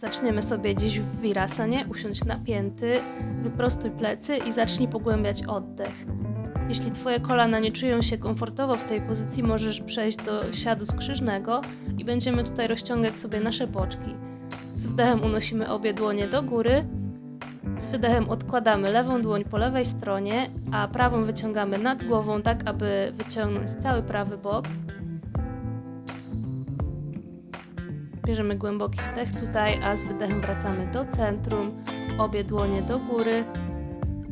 Zaczniemy sobie dziś w Virasanie, usiądź napięty, wyprostuj plecy i zacznij pogłębiać oddech. Jeśli Twoje kolana nie czują się komfortowo w tej pozycji, możesz przejść do siadu skrzyżnego i będziemy tutaj rozciągać sobie nasze boczki. Z wdechem unosimy obie dłonie do góry, z wydechem odkładamy lewą dłoń po lewej stronie, a prawą wyciągamy nad głową, tak aby wyciągnąć cały prawy bok. Bierzemy głęboki wdech tutaj, a z wydechem wracamy do centrum, obie dłonie do góry.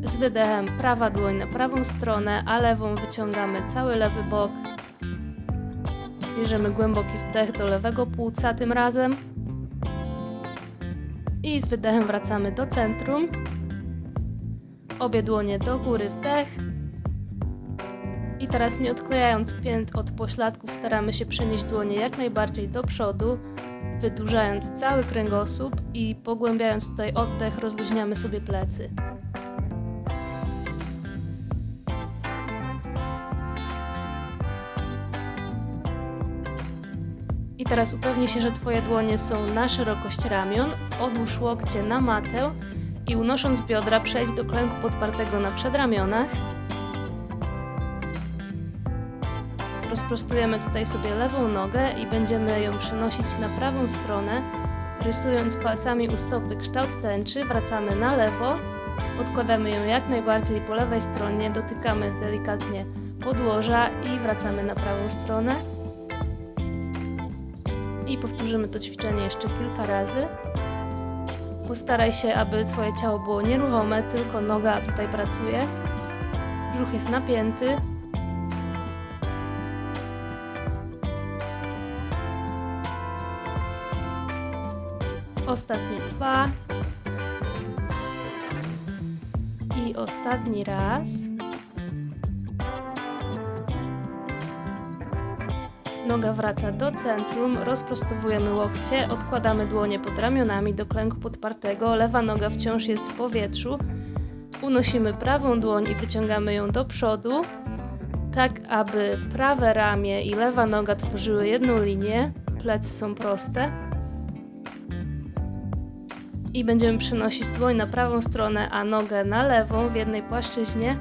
Z wydechem prawa dłoń na prawą stronę, a lewą wyciągamy cały lewy bok. Bierzemy głęboki wdech do lewego płuca tym razem. I z wydechem wracamy do centrum. Obie dłonie do góry, wdech. I teraz nie odklejając pięt od pośladków, staramy się przenieść dłonie jak najbardziej do przodu, wydłużając cały kręgosłup i pogłębiając tutaj oddech, rozluźniamy sobie plecy. I teraz upewnij się, że Twoje dłonie są na szerokość ramion, odłóż łokcie na matę i unosząc biodra przejdź do klęku podpartego na przedramionach. Rozprostujemy tutaj sobie lewą nogę i będziemy ją przenosić na prawą stronę, rysując palcami u stopy kształt tęczy, wracamy na lewo, odkładamy ją jak najbardziej po lewej stronie, dotykamy delikatnie podłoża i wracamy na prawą stronę. I powtórzymy to ćwiczenie jeszcze kilka razy. Postaraj się, aby Twoje ciało było nieruchome, tylko noga tutaj pracuje. Brzuch jest napięty. Ostatnie dwa. I ostatni raz. Noga wraca do centrum, rozprostowujemy łokcie, odkładamy dłonie pod ramionami do klęku podpartego, lewa noga wciąż jest w powietrzu. Unosimy prawą dłoń i wyciągamy ją do przodu, tak aby prawe ramię i lewa noga tworzyły jedną linię, plecy są proste. I będziemy przenosić dłoń na prawą stronę, a nogę na lewą w jednej płaszczyźnie.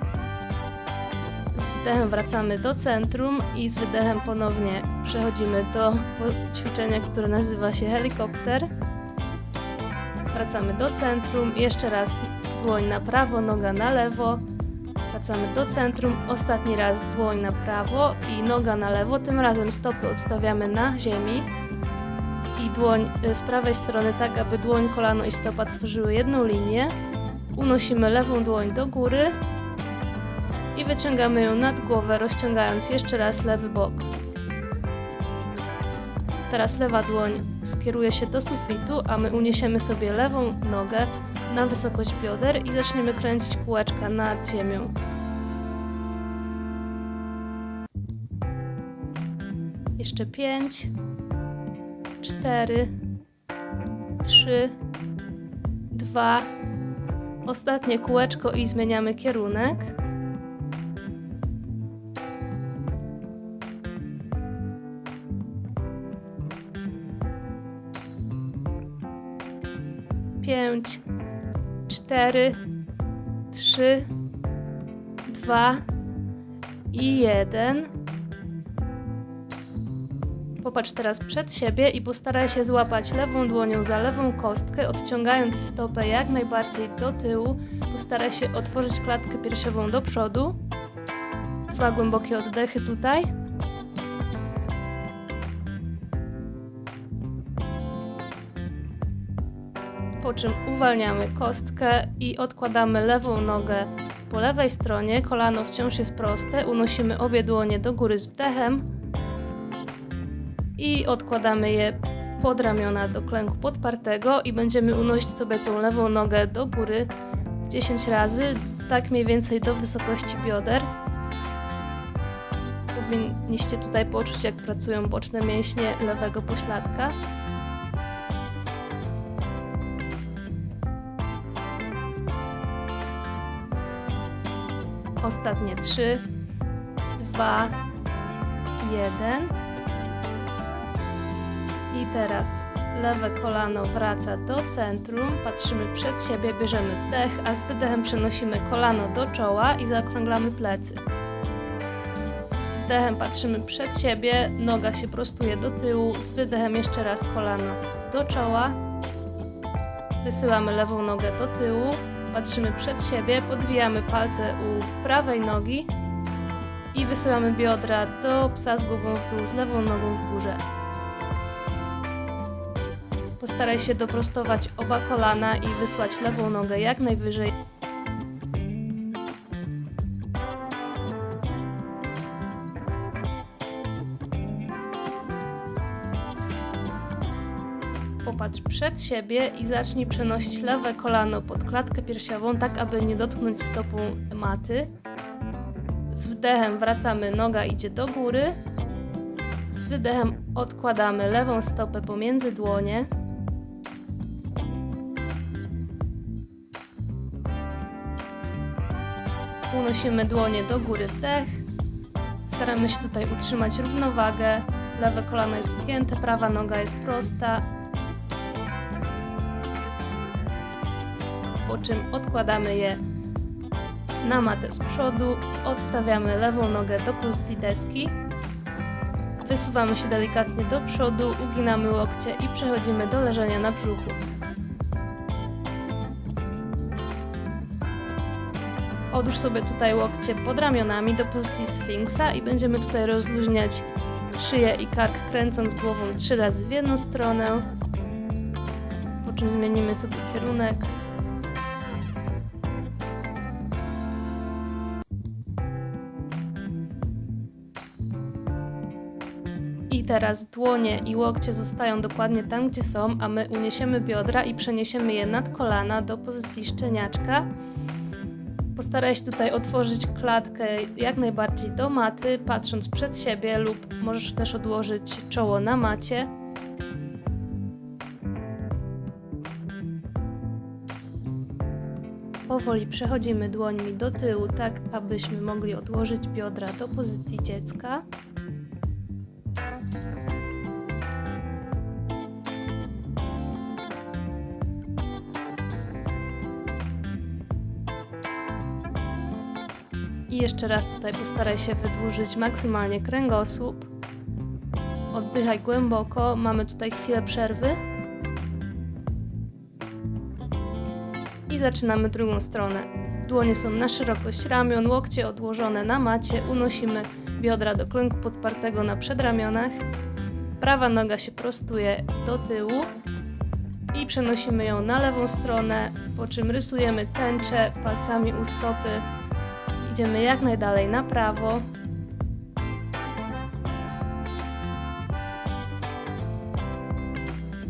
Z wdechem wracamy do centrum i z wydechem ponownie przechodzimy do ćwiczenia, które nazywa się helikopter. Wracamy do centrum, jeszcze raz dłoń na prawo, noga na lewo. Wracamy do centrum, ostatni raz dłoń na prawo i noga na lewo. Tym razem stopy odstawiamy na ziemi dłoń y, z prawej strony tak, aby dłoń, kolano i stopa tworzyły jedną linię. Unosimy lewą dłoń do góry, i wyciągamy ją nad głowę, rozciągając jeszcze raz lewy bok. Teraz lewa dłoń skieruje się do sufitu, a my uniesiemy sobie lewą nogę na wysokość bioder i zaczniemy kręcić kółeczka nad ziemią. Jeszcze pięć, cztery, trzy, dwa. Ostatnie kółeczko i zmieniamy kierunek. pięć, cztery, trzy, dwa i jeden. Popatrz teraz przed siebie i postaraj się złapać lewą dłonią za lewą kostkę, odciągając stopę jak najbardziej do tyłu. Postaraj się otworzyć klatkę piersiową do przodu. Dwa głębokie oddechy tutaj. po czym uwalniamy kostkę i odkładamy lewą nogę po lewej stronie. Kolano wciąż jest proste. Unosimy obie dłonie do góry z wdechem i odkładamy je pod ramiona do klęku podpartego i będziemy unosić sobie tą lewą nogę do góry 10 razy, tak mniej więcej do wysokości bioder. Powinniście tutaj poczuć, jak pracują boczne mięśnie lewego pośladka. Ostatnie 3, 2, 1. I teraz lewe kolano wraca do centrum, patrzymy przed siebie, bierzemy wdech, a z wydechem przenosimy kolano do czoła i zaokrąglamy plecy. Z wdechem patrzymy przed siebie, noga się prostuje do tyłu, z wydechem jeszcze raz kolano do czoła. Wysyłamy lewą nogę do tyłu, patrzymy przed siebie, podwijamy palce u prawej nogi i wysyłamy biodra do psa z głową w dół, z lewą nogą w górze. Postaraj się doprostować oba kolana i wysłać lewą nogę jak najwyżej. Popatrz przed siebie i zacznij przenosić lewe kolano pod klatkę piersiową, tak aby nie dotknąć stopą maty. Z wdechem wracamy, noga idzie do góry. Z wydechem odkładamy lewą stopę pomiędzy dłonie. Unosimy dłonie do góry wdech. Staramy się tutaj utrzymać równowagę. Lewe kolano jest ugięte, prawa noga jest prosta. Po czym odkładamy je na matę z przodu, odstawiamy lewą nogę do pozycji deski, wysuwamy się delikatnie do przodu, uginamy łokcie i przechodzimy do leżenia na brzuchu. Odłóż sobie tutaj łokcie pod ramionami do pozycji sfinksa i będziemy tutaj rozluźniać szyję i kark, kręcąc głową trzy razy w jedną stronę, po czym zmienimy sobie kierunek. I teraz dłonie i łokcie zostają dokładnie tam, gdzie są, a my uniesiemy biodra i przeniesiemy je nad kolana do pozycji szczeniaczka. Postaraj się tutaj otworzyć klatkę jak najbardziej do maty, patrząc przed siebie, lub możesz też odłożyć czoło na macie. Powoli przechodzimy dłońmi do tyłu, tak abyśmy mogli odłożyć biodra do pozycji dziecka. Jeszcze raz tutaj postaraj się wydłużyć maksymalnie kręgosłup. Oddychaj głęboko. Mamy tutaj chwilę przerwy. I zaczynamy drugą stronę. Dłonie są na szerokość ramion, łokcie odłożone na macie. Unosimy biodra do klęku podpartego na przedramionach. Prawa noga się prostuje do tyłu i przenosimy ją na lewą stronę, po czym rysujemy tęczę palcami u stopy Idziemy jak najdalej na prawo.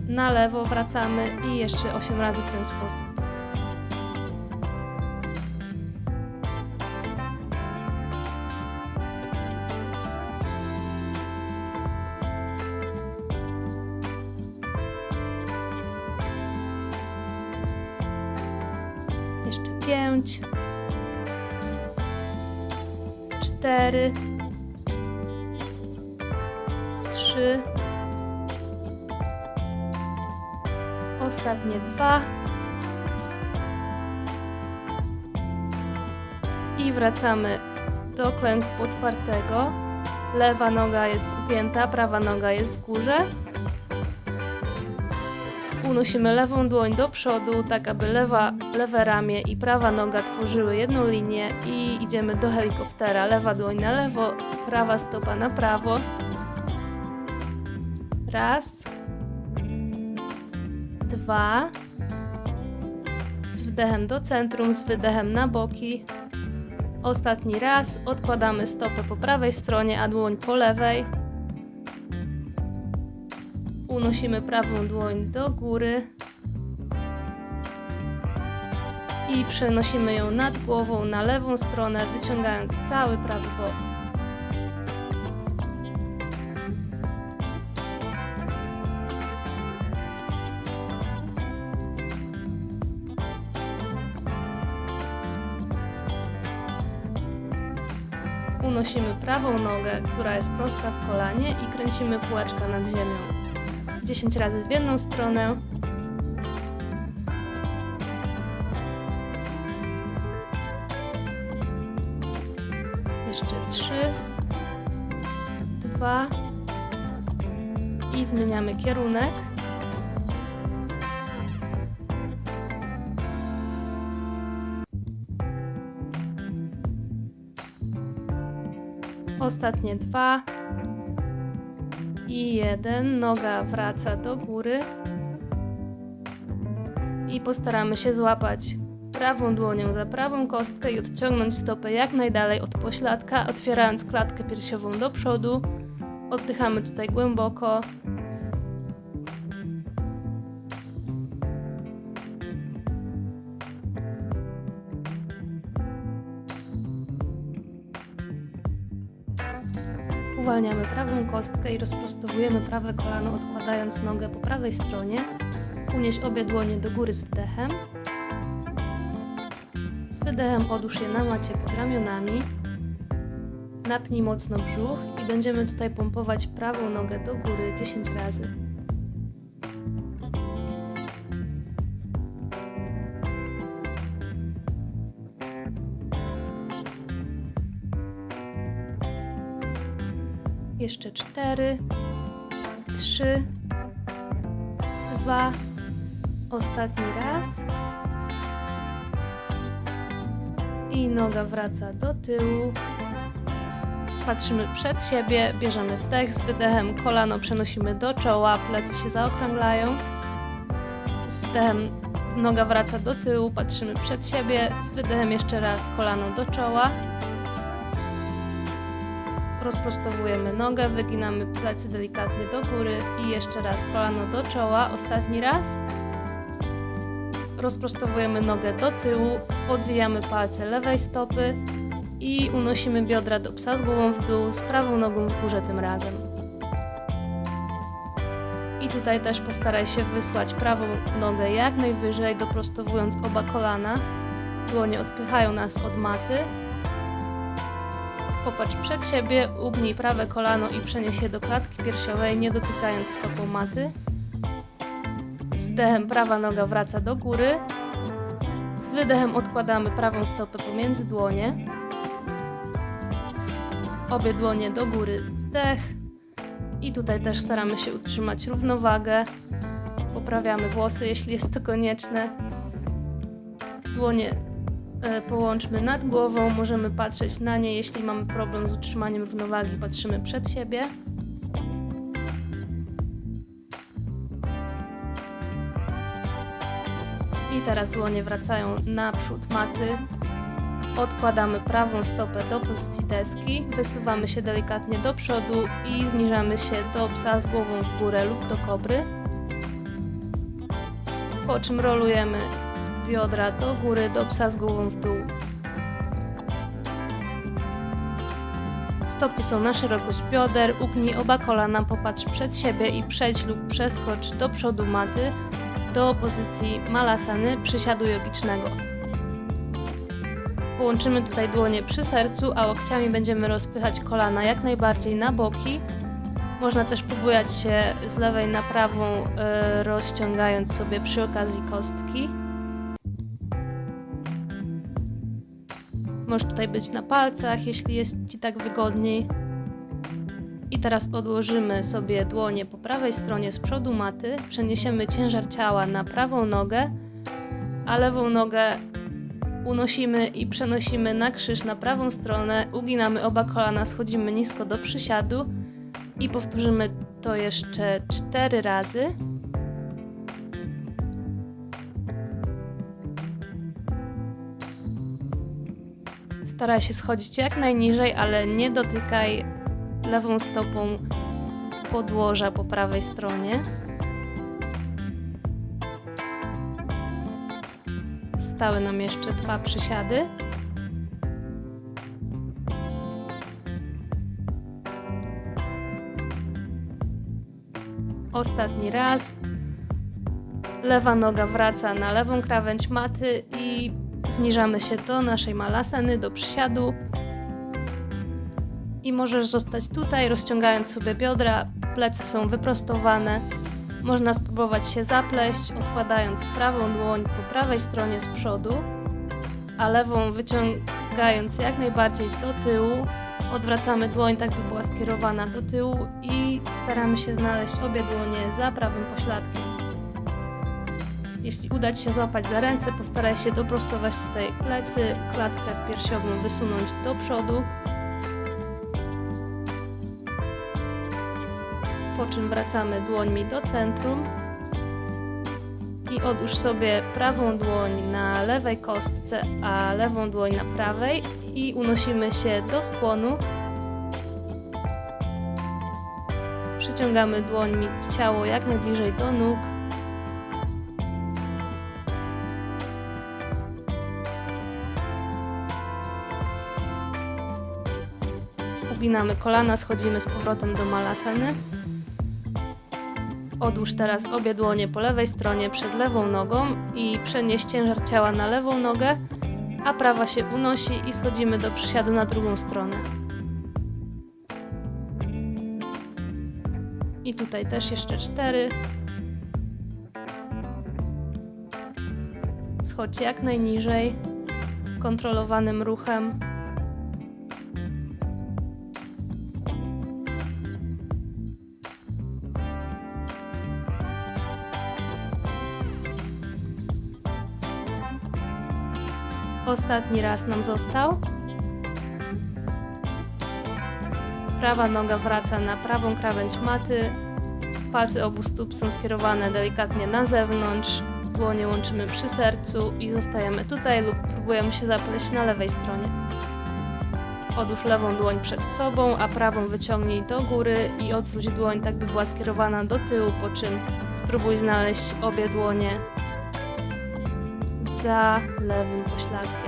Na lewo wracamy i jeszcze 8 razy w ten sposób. Ostatnie dwa i wracamy do klęku podpartego. Lewa noga jest ugięta, prawa noga jest w górze. Unosimy lewą dłoń do przodu, tak aby lewa, lewe ramię i prawa noga tworzyły jedną linię i idziemy do helikoptera. Lewa dłoń na lewo, prawa stopa na prawo. Raz. Dwa. Z wdechem do centrum, z wydechem na boki. Ostatni raz. Odkładamy stopę po prawej stronie, a dłoń po lewej. Unosimy prawą dłoń do góry i przenosimy ją nad głową na lewą stronę, wyciągając cały prawy bok. Unosimy prawą nogę, która jest prosta w kolanie i kręcimy kółeczka nad ziemią. 10 razy w jedną stronę. Jeszcze 3, 2 i zmieniamy kierunek. Ostatnie dwa i jeden. Noga wraca do góry. I postaramy się złapać prawą dłonią za prawą kostkę i odciągnąć stopę jak najdalej od pośladka, otwierając klatkę piersiową do przodu. Oddychamy tutaj głęboko. Uwalniamy prawą kostkę i rozprostowujemy prawe kolano, odkładając nogę po prawej stronie. Unieś obie dłonie do góry z wdechem. Z wydechem odłóż je na macie pod ramionami. Napnij mocno brzuch i będziemy tutaj pompować prawą nogę do góry 10 razy. Jeszcze 4, 3, 2, ostatni raz. I noga wraca do tyłu. Patrzymy przed siebie, bierzemy wdech z wydechem, kolano przenosimy do czoła, plecy się zaokrąglają. Z wdechem noga wraca do tyłu, patrzymy przed siebie, z wydechem jeszcze raz kolano do czoła. Rozprostowujemy nogę, wyginamy plecy delikatnie do góry i jeszcze raz kolano do czoła, ostatni raz. Rozprostowujemy nogę do tyłu, podwijamy palce lewej stopy i unosimy biodra do psa z głową w dół, z prawą nogą w górze tym razem. I tutaj też postaraj się wysłać prawą nogę jak najwyżej, doprostowując oba kolana. Dłonie odpychają nas od maty. Popatrz przed siebie, ugnij prawe kolano i przenieś je do klatki piersiowej, nie dotykając stopą maty. Z wdechem prawa noga wraca do góry. Z wydechem odkładamy prawą stopę pomiędzy dłonie. Obie dłonie do góry, wdech. I tutaj też staramy się utrzymać równowagę. Poprawiamy włosy, jeśli jest to konieczne. Dłonie połączmy nad głową, możemy patrzeć na nie, jeśli mamy problem z utrzymaniem równowagi, patrzymy przed siebie. I teraz dłonie wracają naprzód maty. Odkładamy prawą stopę do pozycji deski, wysuwamy się delikatnie do przodu i zniżamy się do psa z głową w górę lub do kobry. Po czym rolujemy biodra do góry, do psa z głową w dół. Stopy są na szerokość bioder, ugnij oba kolana, popatrz przed siebie i przejdź lub przeskocz do przodu maty do pozycji malasany przysiadu jogicznego. Połączymy tutaj dłonie przy sercu, a łokciami będziemy rozpychać kolana jak najbardziej na boki. Można też pobujać się z lewej na prawą, yy, rozciągając sobie przy okazji kostki. Możesz tutaj być na palcach, jeśli jest Ci tak wygodniej. I teraz odłożymy sobie dłonie po prawej stronie z przodu maty, przeniesiemy ciężar ciała na prawą nogę, a lewą nogę unosimy i przenosimy na krzyż na prawą stronę, uginamy oba kolana, schodzimy nisko do przysiadu i powtórzymy to jeszcze cztery razy. Staraj się schodzić jak najniżej, ale nie dotykaj lewą stopą podłoża po prawej stronie. Stały nam jeszcze dwa przysiady. Ostatni raz. Lewa noga wraca na lewą krawędź maty i zniżamy się do naszej malasany, do przysiadu. I możesz zostać tutaj, rozciągając sobie biodra, plecy są wyprostowane. Można spróbować się zapleść, odkładając prawą dłoń po prawej stronie z przodu, a lewą wyciągając jak najbardziej do tyłu. Odwracamy dłoń tak, by była skierowana do tyłu i staramy się znaleźć obie dłonie za prawym pośladkiem. Jeśli uda Ci się złapać za ręce, postaraj się doprostować tutaj plecy, klatkę piersiową wysunąć do przodu. Po czym wracamy dłońmi do centrum i odłóż sobie prawą dłoń na lewej kostce, a lewą dłoń na prawej i unosimy się do skłonu. Przyciągamy dłońmi ciało jak najbliżej do nóg. Uginamy kolana, schodzimy z powrotem do malasany. Odłóż teraz obie dłonie po lewej stronie przed lewą nogą i przenieś ciężar ciała na lewą nogę, a prawa się unosi i schodzimy do przysiadu na drugą stronę. I tutaj też jeszcze cztery. Schodź jak najniżej, kontrolowanym ruchem. Ostatni raz nam został. Prawa noga wraca na prawą krawędź maty. Palce obu stóp są skierowane delikatnie na zewnątrz. Dłonie łączymy przy sercu i zostajemy tutaj lub próbujemy się zapleść na lewej stronie. Odłóż lewą dłoń przed sobą, a prawą wyciągnij do góry i odwróć dłoń tak by była skierowana do tyłu, po czym spróbuj znaleźć obie dłonie za lewym pośladkiem,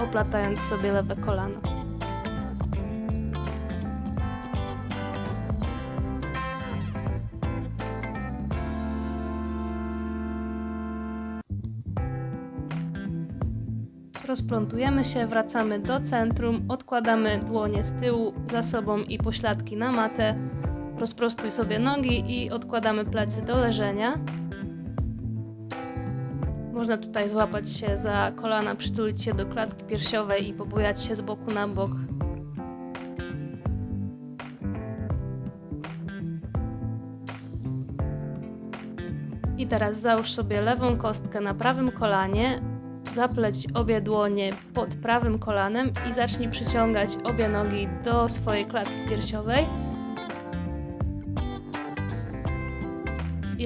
oplatając sobie lewe kolano. Rozplątujemy się, wracamy do centrum, odkładamy dłonie z tyłu za sobą i pośladki na matę. Rozprostuj sobie nogi i odkładamy plecy do leżenia. Można tutaj złapać się za kolana, przytulić się do klatki piersiowej i pobujać się z boku na bok. I teraz załóż sobie lewą kostkę na prawym kolanie, zapleć obie dłonie pod prawym kolanem i zacznij przyciągać obie nogi do swojej klatki piersiowej.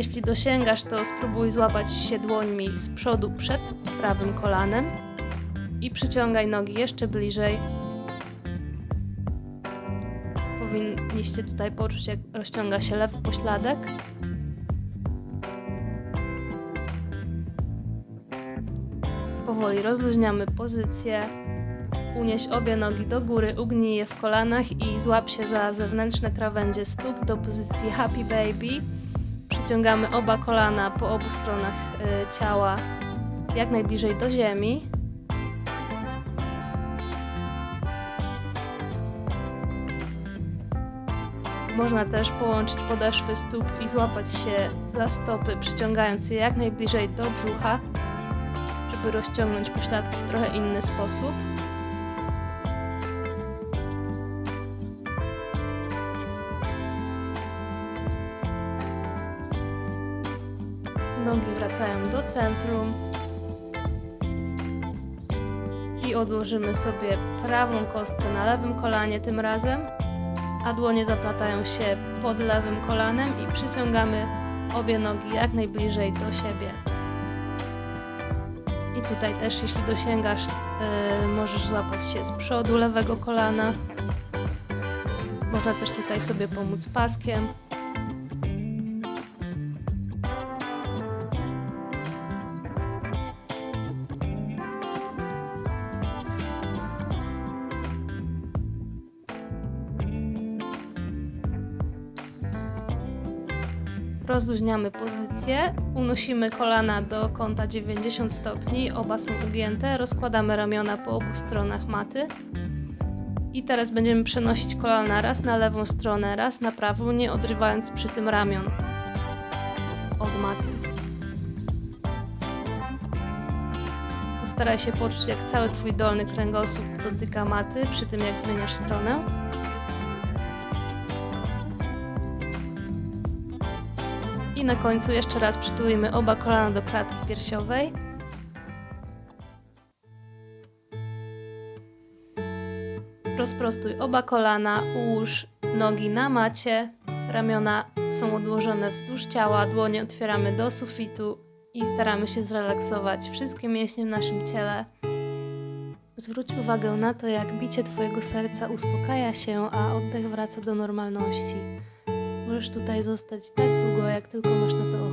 Jeśli dosięgasz, to spróbuj złapać się dłońmi z przodu przed prawym kolanem i przyciągaj nogi jeszcze bliżej. Powinniście tutaj poczuć, jak rozciąga się lewy pośladek. Powoli rozluźniamy pozycję. Unieś obie nogi do góry, ugnij je w kolanach i złap się za zewnętrzne krawędzie stóp do pozycji Happy Baby. Przyciągamy oba kolana po obu stronach y, ciała jak najbliżej do ziemi. Można też połączyć podeszwy stóp i złapać się za stopy, przyciągając je jak najbliżej do brzucha, żeby rozciągnąć pośladki w trochę inny sposób. Nogi wracają do centrum. I odłożymy sobie prawą kostkę na lewym kolanie tym razem, a dłonie zaplatają się pod lewym kolanem i przyciągamy obie nogi jak najbliżej do siebie. I tutaj też, jeśli dosięgasz, yy, możesz złapać się z przodu lewego kolana. Można też tutaj sobie pomóc paskiem. Rozluźniamy pozycję, unosimy kolana do kąta 90 stopni, oba są ugięte, rozkładamy ramiona po obu stronach maty. I teraz będziemy przenosić kolana raz na lewą stronę, raz na prawą, nie odrywając przy tym ramion. od maty. Postaraj się poczuć, jak cały Twój dolny kręgosłup dotyka maty, przy tym jak zmieniasz stronę. I na końcu jeszcze raz przytulimy oba kolana do klatki piersiowej. Rozprostuj oba kolana, ułóż nogi na macie, ramiona są odłożone wzdłuż ciała, dłonie otwieramy do sufitu i staramy się zrelaksować wszystkie mięśnie w naszym ciele. Zwróć uwagę na to, jak bicie Twojego serca uspokaja się, a oddech wraca do normalności. Możesz tutaj zostać tak długo, jak tylko masz na to ochotę.